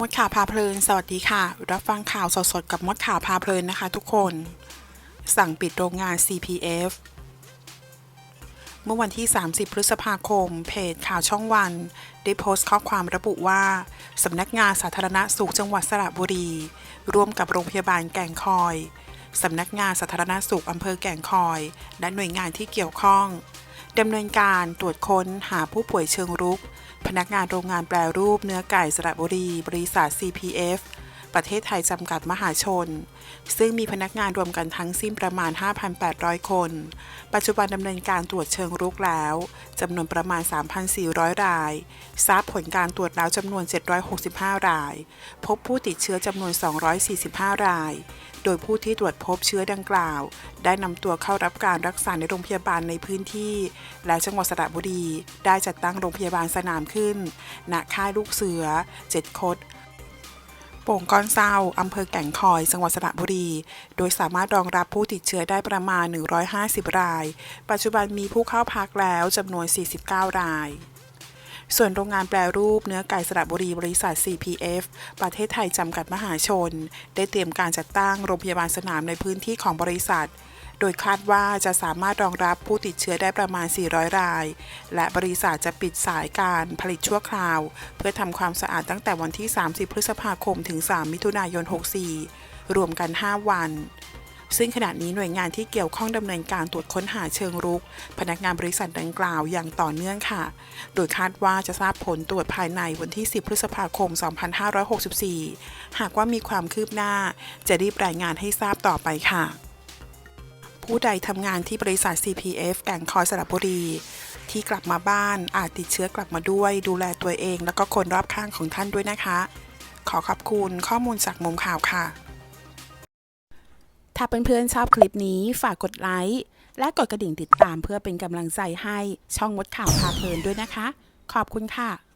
มดข่าวพาเพลิน สวัสดีค่ะ รับฟังข่าวสดๆ กับมดข่าวพาเพลินนะคะทุกคน สั่งปิดโรงงาน CPF เมื่อวันที่ 30 พฤษภาคม เพจข่าวช่องวัน ได้โพสต์ข้อความระบุว่า สำนักงานสาธารณสุขจังหวัดสระบุรี ร่วมกับโรงพยาบาลแก่งคอย สำนักงานสาธารณสุขอำเภอแก่งคอย และหน่วยงานที่เกี่ยวข้องดำเนินการตรวจค้นหาผู้ป่วยเชิงรุก พนักงานโรงงานแปรรูปเนื้อไก่สระบุรี บริษัท CPF ประเทศไทยจำกัดมหาชน ซึ่งมีพนักงานรวมกันทั้งสิ้นประมาณ 5,800 คน ปัจจุบันดำเนินการตรวจเชิงรุกแล้วจำนวนประมาณ 3,400 ราย ทราบผลการตรวจแล้วจำนวน 765 ราย พบผู้ติดเชื้อจำนวน 245 ราย โดยผู้ที่ตรวจพบเชื้อดังกล่าว ได้นำตัวเข้ารับการรักษาในโรงพยาบาลในพื้นที่ และจังหวัดสระบุรี ได้จัดตั้งโรงพยาบาลสนามขึ้น ณ ค่ายลูกเสือเจ็ดคด โป่งก้อนเศร้าอำเภอแก่งคอย จังหวัดสระบุรี โดยสามารถรองรับผู้ติดเชื้อได้ประมาณ 150 ราย ปัจจุบันมีผู้เข้าพักแล้วจำนวน 49 ราย ส่วนโรงงานแปรรูปเนื้อไก่สระบุรีบริษัท CPF ประเทศไทยจำกัดมหาชน ได้เตรียมการจัดตั้งโรงพยาบาลสนามในพื้นที่ของบริษัท โดยคาดว่าจะสามารถรองรับผู้ติดเชื้อได้ประมาณ 400 ราย และบริษัทจะปิดสายการผลิตชั่วคราว เพื่อทำความสะอาดตั้งแต่วันที่ 30 พฤษภาคมถึง 3 มิถุนายน 64 รวมกัน 5 วันซึ่งขณะนี้หน่วยงานที่เกี่ยวข้องดำเนินการตรวจค้นหาเชิงรุก พนักงานบริษัทดังกล่าวอย่างต่อเนื่องค่ะ โดยคาดว่าจะทราบผลตรวจภายในวันที่ 10 พฤษภาคม 2564 หากว่ามีความคืบหน้า จะรีบรายงานให้ทราบต่อไปค่ะ ผู้ใดทำงานที่บริษัท CPF แก่งคอยสระบุรี ที่กลับมาบ้านอาจติดเชื้อกลับมาด้วย ดูแลตัวเองแล้วก็คนรอบข้างของท่านด้วยนะคะ ขอขอบคุณข้อมูลจากมุมข่าวค่ะ ถ้าเพื่อนๆชอบคลิปนี้ฝากกดไลค์และกดกระดิ่งติดตามเพื่อเป็นกำลังใจให้ช่องมดข่าวพาเพลินด้วยนะคะ ขอบคุณค่ะ